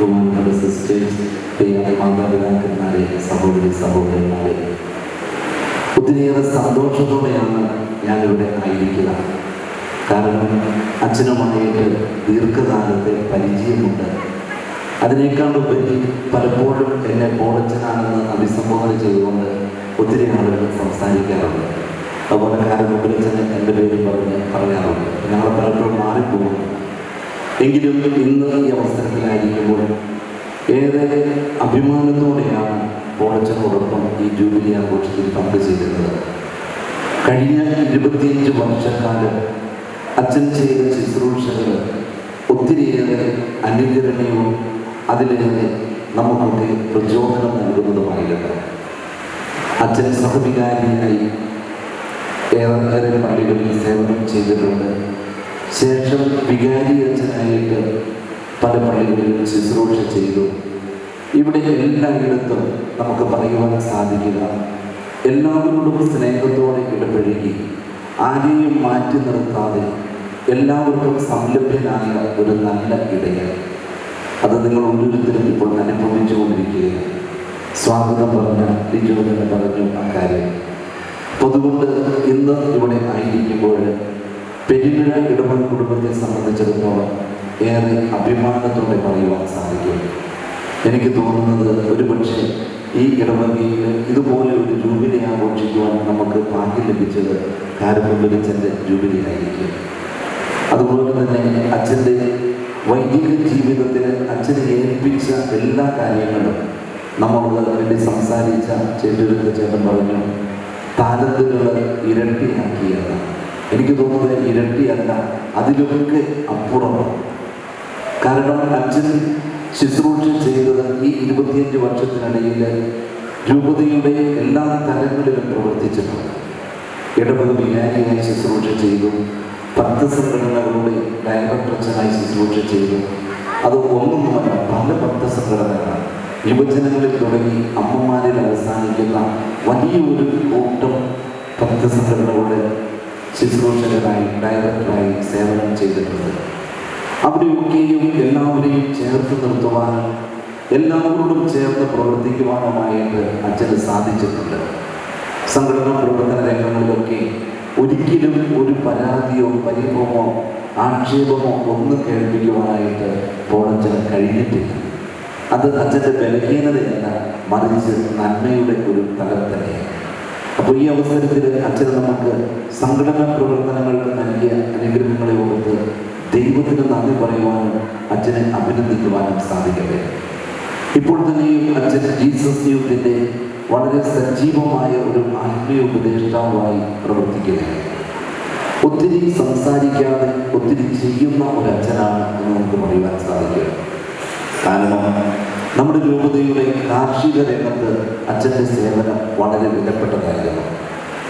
ബഹുമാനപ്പെട്ട സിസ്റ്റേഴ്സ് പ്രിയ മാതാപിതാക്കന്മാരെ സഹോദരി സഹോദരന്മാരെ. ഒത്തിരിയേറെ സന്തോഷത്തോടെയാണ് ഞാനിവിടെ ആയിരിക്കുക. കാരണം അച്ഛനുമായിട്ട് ദീർഘകാലത്തെ പരിചയമുണ്ട്. അതിനേക്കാൾ ഉപരി പലപ്പോഴും എന്നെ ബോളച്ചനാണെന്ന് അഭിസംബോധന ചെയ്തുകൊണ്ട് ഒത്തിരി ആളുകൾ സംസാരിക്കാറുണ്ട്. അതുപോലെ കാര്യം മുമ്പിലച്ഛന് എന്റെ പേര് പറഞ്ഞ് പറയാറുണ്ട്. ഞങ്ങൾ പലപ്പോഴും മാറിപ്പോകുന്നു എങ്കിലും ഇന്ന് ഈ അവസരത്തിലായിരിക്കുമ്പോൾ ഏറെ അഭിമാനത്തോടെയാണ് പോളച്ചനോടൊപ്പം ഈ ജൂബിലി ആഘോഷത്തിൽ പങ്കുചേരുന്നത്. കഴിഞ്ഞ ഇരുപത്തിയഞ്ച് വർഷക്കാലം അച്ഛൻ ചെയ്ത ശുശ്രൂഷകൾ ഒത്തിരിയേറെ അനുകരണീയവും അതിലേറെ നമുക്കൊക്കെ പ്രചോദനം നൽകുന്നതുമായിരുന്നു. അച്ഛൻ സഹവികാരിയായി ഏറെ പള്ളികളിൽ സേവനം ചെയ്തിട്ടുണ്ട്. ശേഷം വികാരി അച്ഛനായിട്ട് പല പള്ളികളിലും ശുശ്രൂഷ ചെയ്തു. ഇവിടെ എല്ലായിടത്തും നമുക്ക് പറയുവാൻ സാധിക്കുക എല്ലാവരോടും സ്നേഹത്തോടെ ഇടപഴകി ആരെയും മാറ്റി നിർത്താതെ എല്ലാവർക്കും സംലഭ്യനായ ഒരു നല്ല ഇടയൻ. അത് നിങ്ങൾ ഓരോരുത്തരും ഇപ്പോൾ അനുഭവിച്ചുകൊണ്ടിരിക്കുകയാണ്. സ്വാഗതം പറഞ്ഞ ലിജോദന പറഞ്ഞു അക്കാര്യം അതുകൊണ്ട് ഇന്ന് ഇവിടെ ആയിരിക്കുമ്പോൾ പെരുമിഴ ഇടവൻ കുടുംബത്തെ സംബന്ധിച്ചിടത്തോളം ഏറെ അഭിമാനത്തോടെ പറയുവാൻ സാധിക്കും. എനിക്ക് തോന്നുന്നത് ഒരുപക്ഷെ ഈ ഇടവകയിൽ ഇതുപോലെ ഒരു ജൂബിലി ആഘോഷിക്കുവാൻ നമുക്ക് ഭാഗ്യം ലഭിച്ചത് കാരമ്പലിച്ചന്റെ ജൂബിലി ആയിരിക്കും അതുപോലെ തന്നെ അച്ഛന്റെ വൈദിക ജീവിതത്തിന് അച്ഛനെ ഏൽപ്പിച്ച എല്ലാ കാര്യങ്ങളും നമ്മളോട് വേണ്ടി സംസാരിച്ച ചേട്ടരുത്ത ചേട്ടൻ പറഞ്ഞു താരത്തിലുള്ള ഇരട്ടിയാക്കിയത് എനിക്ക് തോന്നുന്നത് ഇരട്ടിയല്ല. അതിലൊക്കെ അപ്പുറം. കാരണം അച്ഛൻ ശുശ്രൂഷ ചെയ്തത് ഈ ഇരുപത്തിയഞ്ച് വർഷത്തിനിടയിൽ രൂപതയുടെ എല്ലാ തലങ്ങളിലും പ്രവർത്തിച്ചിട്ടുണ്ട്. ഇടപെടൽ വിനായകനായി ശുശ്രൂഷ ചെയ്തു. പത്ത് സംഘടനകളുടെ ഡയറക്ടർ അച്ഛനായി ശുശ്രൂഷ ചെയ്തു. അത് ഒന്നൊന്നുമല്ല പല ഭക്ത സംഘടനകളാണ് യുവജനങ്ങളിൽ തുടങ്ങി അമ്മമാരിൽ അവസാനിക്കുന്ന വലിയൊരു കൂട്ടം ഭക്ത സംഘടനകളുടെ ശുശ്രൂഷകരായി ഡയറക്ടറായി സേവനം ചെയ്തിട്ടുണ്ട്. അവിടെയൊക്കെയും എല്ലാവരെയും ചേർത്ത് നിർത്തുവാനും എല്ലാവരോടും ചേർന്ന് പ്രവർത്തിക്കുവാനുമായിട്ട് അച്ഛന് സാധിച്ചിട്ടുണ്ട്. സംഘടനാ പ്രവർത്തന രംഗങ്ങളിലൊക്കെ ഒരിക്കലും ഒരു പരാതിയോ പരിഭവമോ ആക്ഷേപമോ ഒന്നും കേൾപ്പിക്കുവാനായിട്ട് പോളച്ചന് കഴിഞ്ഞിട്ടില്ല. അത് അച്ഛന്റെ ബലഹീനതയല്ല മറിച്ച് നന്മയുടെ ഒരു തലം തന്നെയാണ് അപ്പോൾ ഈ അവസരത്തിൽ അച്ഛൻ നമുക്ക് സംഘടനാ പ്രവർത്തനങ്ങൾക്ക് നൽകിയ അനുഗ്രഹങ്ങളെ ഓർത്ത് ദൈവത്തിന് നന്ദി പറയുവാനും അച്ഛനെ അഭിനന്ദിക്കുവാനും സാധിക്കട്ടെ. ഇപ്പോൾ തന്നെയും അച്ഛൻ ജീസസ് യൂത്തിന്റെ വളരെ സജീവമായ ഒരു ആത്മീയ ഉപദേഷ്ടാവായി പ്രവർത്തിക്കുകയാണ്. ഒത്തിരി സംസാരിക്കാതെ ഒത്തിരി ചെയ്യുന്ന ഒരു അച്ഛനാണ് എന്ന് നമുക്ക് പറയുവാൻ സാധിക്കുക കാരണം നമ്മുടെ രൂപതയുടെ കാർഷിക രംഗത്ത് അച്ഛന്റെ സേവനം വളരെ വിലപ്പെട്ടതായിരുന്നു.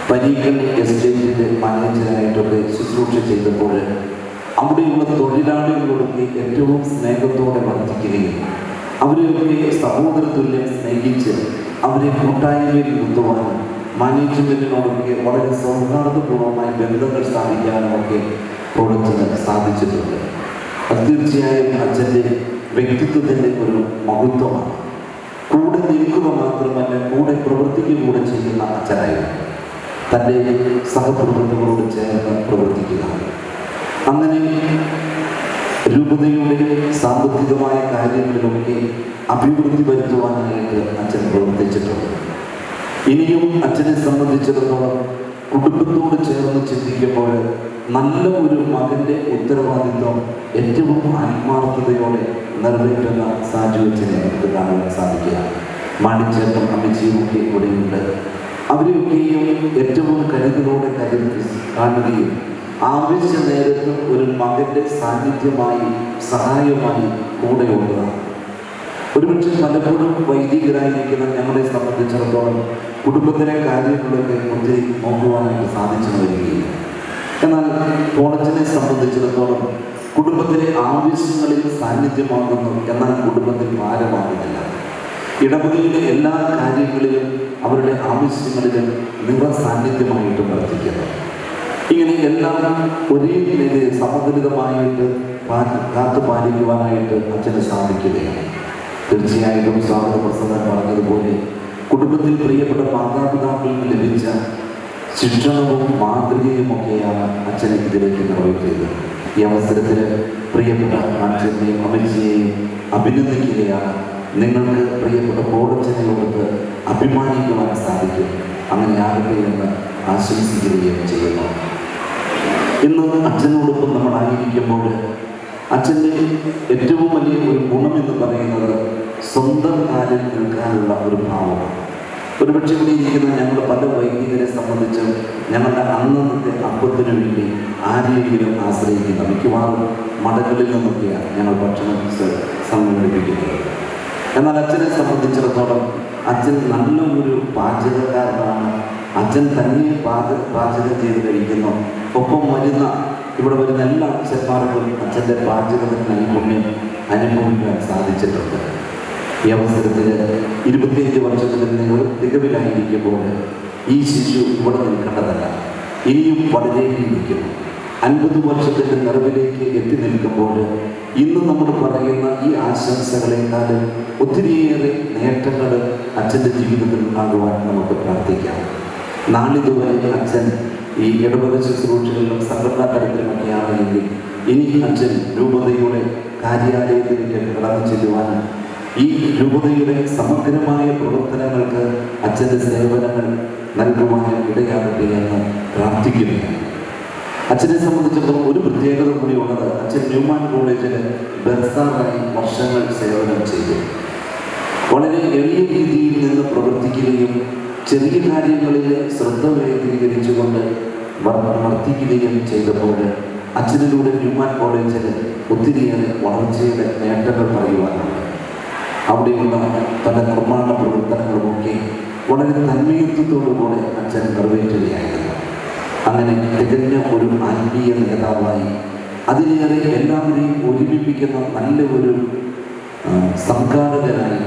പരീക്കൽ എസ്റ്റേറ്റിന്റെ മാനേജരായിട്ടൊക്കെ ശുശ്രൂഷ ചെയ്തപ്പോൾ അവിടെയുള്ള തൊഴിലാളികളോടൊക്കെ ഏറ്റവും സ്നേഹത്തോടെ വർദ്ധിക്കുകയും അവരെയൊക്കെ സഹോദര തുല്യം സ്നേഹിച്ച് അവരെ കൂട്ടായ്മയിൽ നിർത്തുവാനും മാനേജ്മെന്റിനോടൊക്കെ വളരെ സൗഹാർദ്ദപൂർവമായ ബന്ധങ്ങൾ സ്ഥാപിക്കാനും ഒക്കെ പ്രൊഡക്റ്റിന് സാധിച്ചിട്ടുണ്ട്. അത് തീർച്ചയായും അച്ഛന്റെ വ്യക്തിത്വത്തിന്റെ ഒരു മഹത്വമാണ്. കൂടെ നിൽക്കുക മാത്രമല്ല കൂടെ പ്രവർത്തിക്കുക കൂടെ ചെയ്യുന്ന അച്ഛനായിരുന്നു. തന്റെ സഹപ്രവർത്തകരോട് ചേർന്ന് പ്രവർത്തിക്കുക അങ്ങനെ രൂപതയുടെ സാമ്പത്തികമായ കാര്യങ്ങളിലൊക്കെ അഭിവൃദ്ധി വരുത്തുവാനായിട്ട് അച്ഛൻ പ്രവർത്തിച്ചിട്ടുണ്ട്. ഇനിയും അച്ഛനെ സംബന്ധിച്ചിടത്തോളം കുടുംബത്തോട് ചേർന്ന് ചിന്തിക്കുമ്പോൾ നല്ല ഒരു മകന്റെ ഉത്തരവാദിത്വം ഏറ്റവും ആത്മാർത്ഥതയോടെ നിറവേറ്റുന്ന സാജുവച്ചനെ നമുക്ക് കാണുവാൻ സാധിക്കുക. മാണിച്ചേട്ടൻ അമ്മച്ചിയുമൊക്കെ ഇവിടെയുണ്ട് അവരെയൊക്കെയും ഏറ്റവും കരുതലോടെ കരുതി കാണുകയും ആവശ്യ നേരത്ത് ഒരു മകന്റെ സാന്നിധ്യമായി സഹായമായി കൂടെയുള്ളതാണ് ഒരുപക്ഷെ പലപ്പോഴും വൈദികരായിരിക്കുന്ന ഞങ്ങളെ സംബന്ധിച്ചിടത്തോളം കുടുംബത്തിലെ കാര്യങ്ങളൊക്കെ ഒത്തിരി നോക്കുവാനായിട്ട് സാധിച്ചു വരികയില്ല. എന്നാൽ കോളേജിനെ സംബന്ധിച്ചിടത്തോളം കുടുംബത്തിലെ ആവശ്യങ്ങളിൽ സാന്നിധ്യമാകുന്നു എന്നാൽ കുടുംബത്തിൽ ഭാരമാകുന്നില്ല. ഇടവകയിലെ എല്ലാ കാര്യങ്ങളിലും അവരുടെ ആവശ്യങ്ങളിലും നിറ സാന്നിധ്യമായിട്ട് വർദ്ധിക്കുന്നു ഇങ്ങനെ എല്ലാം ഒരേ നിലയിൽ സമതുലിതമായിട്ട് കാത്തു പാലിക്കുവാനായിട്ട് അച്ഛന് സാധിക്കുകയാണ്. തീർച്ചയായിട്ടും സ്വാഗത പ്രസംഗം പറഞ്ഞതുപോലെ കുടുംബത്തിൽ പ്രിയപ്പെട്ട മാതാപിതാക്കൾക്ക് ലഭിച്ച ശിക്ഷണവും മാതൃകയുമൊക്കെയാണ് അച്ഛനെ ഇതിലേക്ക് നിറവേറ്റിയത് ഈ അവസരത്തിൽ പ്രിയപ്പെട്ട അച്ഛനെയും അമ്മച്ചിയെയും അഭിനന്ദിക്കുകയാണ്. നിങ്ങൾക്ക് പ്രിയപ്പെട്ട കോടച്ചനെയോടത്ത് അഭിമാനിക്കുവാൻ സാധിക്കും. അങ്ങനെ ആകട്ടെ എന്ന് ആശംസിക്കുകയും ചെയ്യുന്നു. ഇന്ന് അച്ഛനോടൊപ്പം നമ്മൾ ആയിരിക്കുമ്പോൾ അച്ഛന്റെ ഏറ്റവും വലിയ ഒരു ഗുണം എന്ന് പറയുന്നത് സ്വന്തം കാലിൽ നിൽക്കാനുള്ള ഒരു ഭാവമാണ് ഒരുപക്ഷെ ഇവിടെ ഇരിക്കുന്ന ഞങ്ങൾ പല വൈദികരെ സംബന്ധിച്ച് ഞങ്ങളുടെ അന്നത്തെ അപ്പത്തിനു വേണ്ടി ആരെയെങ്കിലും ആശ്രയിക്കുന്ന മിക്കവാറും മടകളിൽ നിന്നൊക്കെയാണ് ഞങ്ങൾ ഭക്ഷണം സംഘടിപ്പിക്കുന്നത്. എന്നാൽ അച്ഛനെ സംബന്ധിച്ചിടത്തോളം അച്ഛൻ നല്ല ഒരു പാചകക്കാരനാണ്. അച്ഛൻ തന്നെ പാചക പാചകം ചെയ്ത് കഴിക്കുന്നു. ഒപ്പം വരുന്ന ഇവിടെ വരുന്ന എല്ലാ അച്ഛന്മാർക്കും അച്ഛന്റെ പാചകത്തിന് നൈപുണ്യം അനുഭവിക്കാൻ സാധിച്ചിട്ടുണ്ട്. ഈ അവസരത്തിൽ ഇരുപത്തിയഞ്ച് വർഷത്തിൽ നിങ്ങൾ തികവിലായിരിക്കുമ്പോൾ ഈ ശിശു ഇവിടെ നിൽക്കേണ്ടതല്ല. ഇനിയും വളരേണ്ടിയിരിക്കുന്നു അൻപത് വർഷത്തിന്റെ നിറവിലേക്ക് എത്തി നിൽക്കുമ്പോൾ ഇന്ന് നമ്മൾ പറയുന്ന ഈ ആശംസകളെക്കാൾ ഒത്തിരിയേറെ നേട്ടങ്ങൾ അച്ഛന്റെ ജീവിതത്തിൽ കാണുവാൻ നമുക്ക് പ്രാർത്ഥിക്കാം. നാളിതുവരെ അച്ഛൻ ഈ ഇടപെടൽ ശുശ്രൂഷകളിലും സംഘടനാ തലത്തിലുമൊക്കെയാണ് എങ്കിൽ ഇനി അച്ഛൻ രൂപതയുടെ കാര്യാലയത്തിലേക്ക് കടന്നു ചെല്ലുവാനും ഈ രൂപതയുടെ സമഗ്രമായ പ്രവർത്തനങ്ങൾക്ക് അച്ഛന്റെ സേവനങ്ങൾ നൽകുവാൻ ഇടയാകട്ടെ എന്ന് പ്രാർത്ഥിക്കുകയാണ്. അച്ഛനെ സംബന്ധിച്ചിടത്തോളം ഒരു പ്രത്യേകത കൂടി ഉള്ളത് അച്ഛൻ ന്യൂമാൻ കോളേജിൽ ബെർസാറായി വർഷങ്ങൾ സേവനം ചെയ്തു. വളരെ എളിയ രീതിയിൽ നിന്ന് പ്രവർത്തിക്കുകയും ചെറിയ കാര്യങ്ങളിൽ ശ്രദ്ധ കേന്ദ്രീകരിച്ചുകൊണ്ട് വർ- വർത്തിക്കുകയും ചെയ്തപ്പോൾ അച്ഛനിലൂടെ ന്യൂമാൻ കോളേജിൽ ഒത്തിരിയേറെ വളർച്ചയുടെ നേട്ടങ്ങൾ പറയുവാനുണ്ട് അവിടെയുള്ള പല നിർമ്മാണ പ്രവർത്തനങ്ങളുമൊക്കെ വളരെ തന്മയത്വത്തോടുകൂടെ അച്ഛൻ നിറവേറ്റുകയായിരുന്നു. അങ്ങനെ തികഞ്ഞ ഒരു ആത്മീയ നേതാവായി അതിലേറെ എല്ലാവരെയും ഒരുമിപ്പിക്കുന്ന നല്ല ഒരു സംഘാടകനായി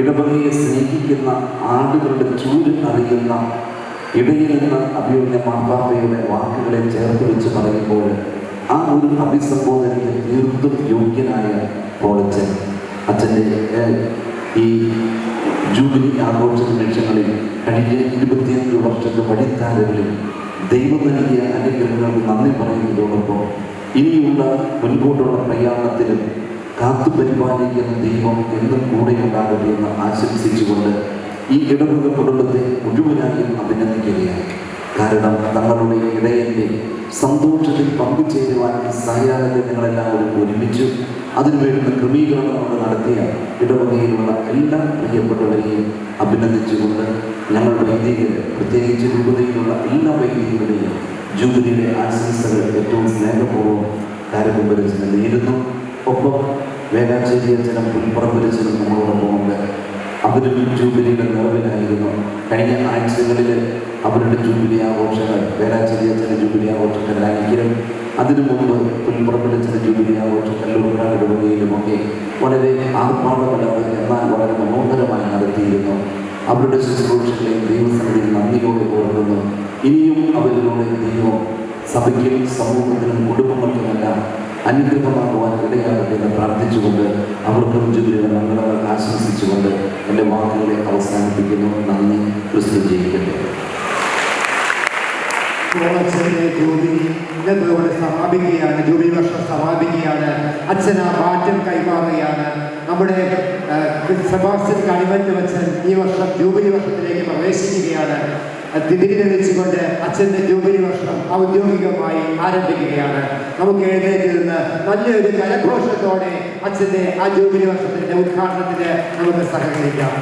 ഇടവകയെ സ്നേഹിക്കുന്ന ആടുകളുടെ ചൂര് അറിയുന്ന ഇടയിൽ നിന്ന് അഭിയോഗ്യ മാർപ്പാപ്പയുടെ വാക്കുകളെ ചേർത്ത് വെച്ച് പറയുമ്പോൾ ആ ഒരു അഭിസംബോധനയ്ക്ക് തീർത്തും യോഗ്യനായ പോളച്ചൻ അച്ഛന്റെ ഈ ജൂബിലി ആഘോഷ നിമിഷങ്ങളിൽ കഴിഞ്ഞ ഇരുപത്തിയഞ്ച് വർഷത്തെ വഴിത്താരകളിൽ ദൈവം നൽകിയ അനുഗ്രഹങ്ങൾക്ക് നന്ദി പറയുന്നതോടൊപ്പം ഇനിയുള്ള മുൻപോട്ടുള്ള പ്രയാണത്തിലും കാത്തു പരിപാലിക്കുന്ന ദൈവം എന്നും കൂടെ ഉണ്ടാകട്ടെ എന്ന് ആശംസിച്ചുകൊണ്ട് ഈ ഇടവക കുടുംബത്തെ മുഴുവനായും അഭിനന്ദിക്കുകയാണ്. കാരണം തങ്ങളുടെ ഇടയന്റെ സന്തോഷത്തിൽ പങ്കുചേരുവാൻ ഈ സായാഹ്നത്തെ നിങ്ങളെല്ലാവരും ഒരുമിച്ചു അതിനുവേണ്ടുന്ന ക്രമീകരണം ക്രമീകരണങ്ങൾ നടത്തിയ ഇടവകയിലുള്ള എല്ലാ പ്രിയപ്പെട്ടവരെയും അഭിനന്ദിച്ചുകൊണ്ട് ഞങ്ങൾ വൈദികർ പ്രത്യേകിച്ച് രൂപതയിലുള്ള എല്ലാ വൈദികരുടെയും ജൂബിലിയുടെ ആശംസകൾ ഏറ്റവും സ്നേഹപൂർവം കാര്യപരിചയം നേരുന്നു ഒപ്പം വേലാശ്ശേരി അച്ഛനും പുൽപ്പറമ്പരച്ചനും നമ്മളോടൊപ്പമുണ്ട് അവരും ജൂബിലിയുടെ നിറവിലായിരുന്നു കഴിഞ്ഞ ആഴ്ചകളിൽ അവരുടെ ജൂബിലി ആഘോഷങ്ങൾ വേലാശ്ശേരി അച്ഛന്റെ ജൂബിലി ആഘോഷങ്ങളിലാണെങ്കിലും അതിനു മുമ്പ് പുൽപ്പറമ്പരച്ചന്റെ ജൂബിലി ആഘോഷം കല്ലൂർക്കാട് ഇടവകയിലുമൊക്കെ വളരെ ആർഭാടമില്ലാതെ എന്നാൽ വളരെ മനോഹരമായി നടത്തിയിരുന്നു. അവരുടെ ശുശ്രൂഷകളെ ദൈവസഭയിൽ നന്ദിയോടെ ഓർക്കുന്നു ഇനിയും അവരിലൂടെ ദൈവം സഭയ്ക്കും സമൂഹത്തിനും കുടുംബങ്ങൾക്കുമെല്ലാം അനുഗ്രഹമാകുവാൻ ഇടയാകട്ടെ എന്ന് പ്രാർത്ഥിച്ചുകൊണ്ട് അവർക്കും ജൂബിലിയുടെ മംഗളങ്ങൾ ആശംസിച്ചുകൊണ്ട് എന്റെ വാക്കുകളെ അവസാനിപ്പിക്കുന്നു. നന്ദി. ക്രിസ്തു ജയിക്കട്ടെ. കോളേജിലെ ജൂബിലി ഇന്നത്തെ ഇവിടെ സമാപിക്കുകയാണ് ജൂബിലി വർഷം സമാപിക്കുകയാണ് അച്ഛൻ ആ മാറ്റം കൈമാറുകയാണ്. നമ്മുടെ സെബാസ്റ്റ്യൻ കണിവന്റ് അച്ഛൻ ഈ വർഷം ജൂബിലി വർഷത്തിലേക്ക് പ്രവേശിക്കുകയാണ് തിരികെ തെളിച്ചുകൊണ്ട് അച്ഛന്റെ ജൂബിലി വർഷം ഔദ്യോഗികമായി ആരംഭിക്കുകയാണ്. നമുക്ക് എഴുന്നേറ്റ് നിന്ന് നല്ലൊരു കരഘോഷത്തോടെ അച്ഛന്റെ ആ ജൂബിലി വർഷത്തിന്റെ ഉദ്ഘാടനത്തിന് നമുക്ക് സഹകരിക്കാം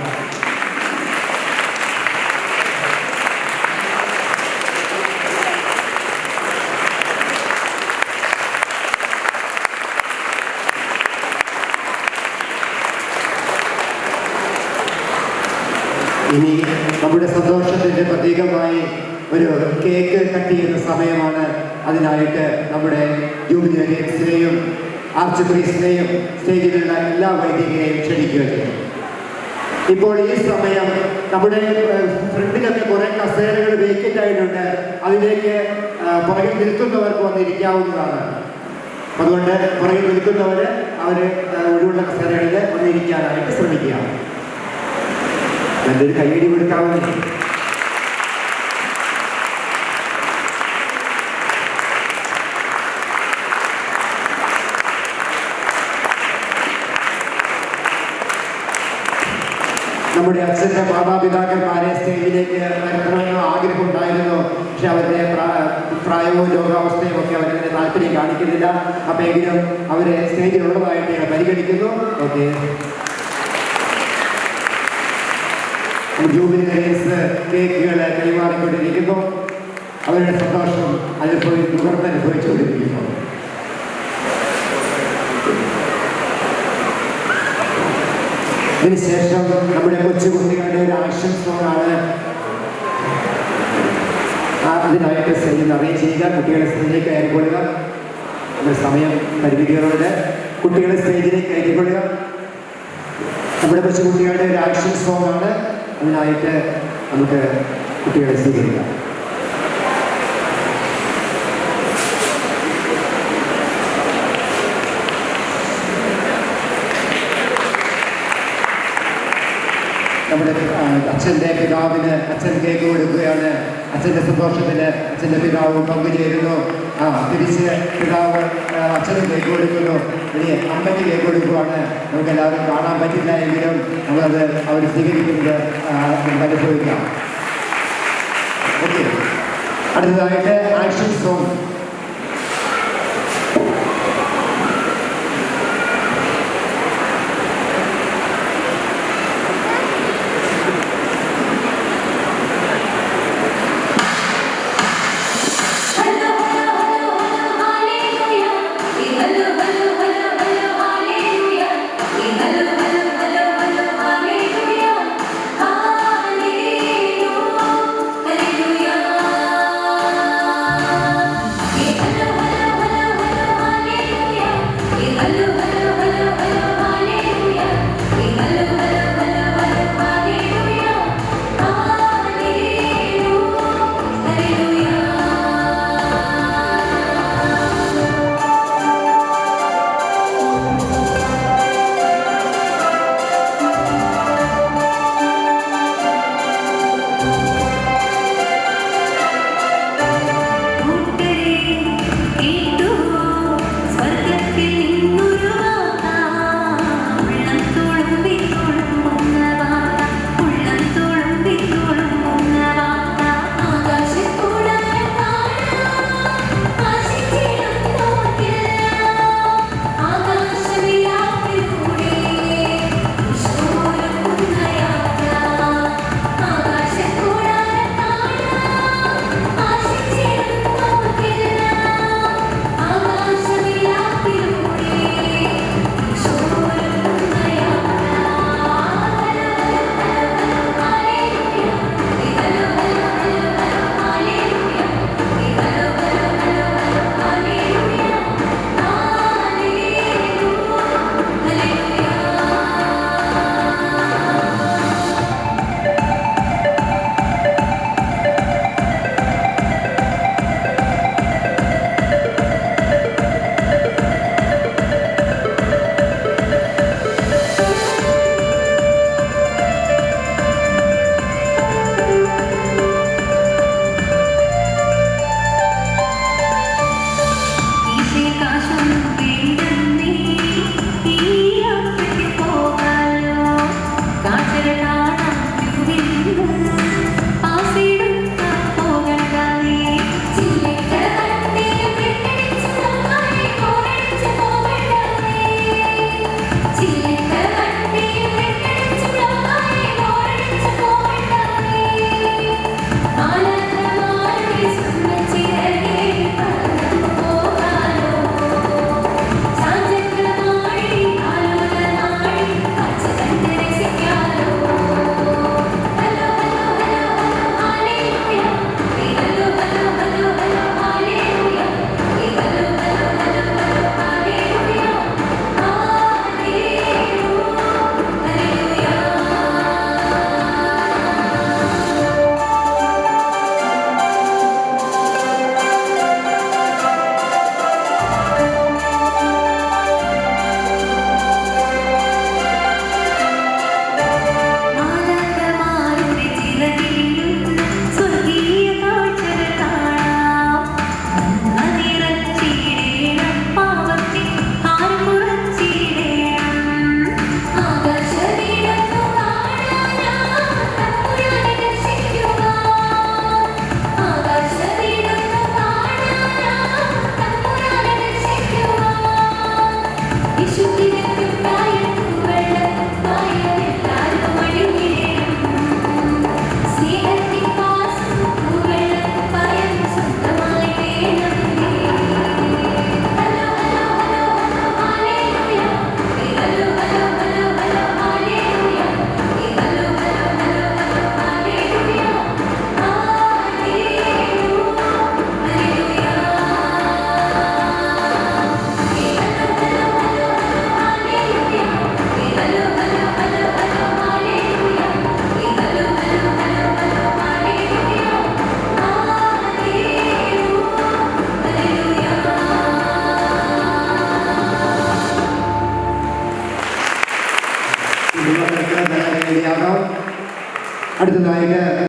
ഇനി നമ്മുടെ സന്തോഷത്തിന്റെ പ്രതീകമായി ഒരു കേക്ക് കട്ട് ചെയ്യുന്ന സമയമാണ് അതിനായിട്ട് നമ്മുടെ ജൂബിലി അലയൻസിനെയും ആർച്ച് പ്രീസിനെയും സ്റ്റേജിലുള്ള എല്ലാ വൈദികരെയും ക്ഷണിക്കുകയാണ് ഇപ്പോൾ ഈ സമയം നമ്മുടെ ഫ്രണ്ടിലൊക്കെ കുറെ കസേരകൾ വേക്കറ്റ് ആയിട്ടുണ്ട്. അതിലേക്ക് പുറകിൽ നിൽക്കുന്നവർക്ക് വന്നിരിക്കാവുന്നതാണ്. അതുകൊണ്ട് പുറകിൽ നിൽക്കുന്നവർ അവർ ഒഴിവുള്ള കസേരകളിൽ വന്നിരിക്കാനായിട്ട് ശ്രമിക്കുക. നല്ലൊരു കൈയടി കൊടുക്കാവുന്നേ നമ്മുടെ അച്ഛന്റെ മാതാപിതാക്കന്മാരെ സ്റ്റേജിലേക്ക് വരുത്തണമെന്നോ ആഗ്രഹം ഉണ്ടായിരുന്നോ പക്ഷെ അവരുടെ പ്രാ- പ്രായവും രോഗാവസ്ഥയും ഒക്കെ അവരതിന് താല്പര്യം കാണിക്കുന്നില്ല. അപ്പം എങ്കിലും അവരെ സ്റ്റേജിലുള്ളതായിട്ട് പരിഗണിക്കുന്നു. ഓക്കെ. ജൂബിലി ഡേയ്സ് കേക്കുകൾ കൈമാറിക്കൊണ്ടിരിക്കുന്നു. അവരുടെ സന്തോഷം അനുഭവി നുകർന്ന് അനുഭവിച്ചുകൊണ്ടിരിക്കുന്നു. ഇതിനുശേഷം നമ്മുടെ കൊച്ചുകുട്ടികളുടെ ഒരു ആക്ഷൻ സോങ് ആണ് ആ, അതിനായിട്ട് സ്റ്റേജിൽ അറേഞ്ച് ചെയ്യുക. കുട്ടികളെ സ്റ്റേജിലേക്ക് കയറിക്കൊള്ളുക. നമ്മുടെ സമയം പരിമിതികളുണ്ട്. കുട്ടികളെ സ്റ്റേജിലേക്ക് കയറിക്കൊള്ളുക നമ്മുടെ കൊച്ചുകുട്ടികളുടെ ഒരു ആക്ഷൻ സോങ്ങാണ് അതിനായിട്ട് നമുക്ക് കുട്ടികളെ സ്വീകരിക്കാം. നമ്മുടെ അച്ഛന്റെ പിതാവിന് അച്ഛൻ കേക്ക് കൊടുക്കുകയാണ്. അച്ഛന്റെ സന്തോഷത്തിൽ അച്ഛന്റെ പിതാവ് പങ്കുചേരുന്നു. ആ തിരിച്ച് പിതാവ് അച്ഛന് കേക്ക് കൊടുക്കുന്നു ഇനി അമ്മയ്ക്ക് കേക്ക് കൊടുക്കുവാണ് നമുക്ക് എല്ലാവരും കാണാൻ പറ്റില്ല എങ്കിലും നമ്മളത് അവർ സ്വീകരിക്കുന്നത് നമുക്ക് അനുഭവിക്കാം. ഓക്കെ. അടുത്തതായിട്ട് ആക്ഷൻ സോങ്.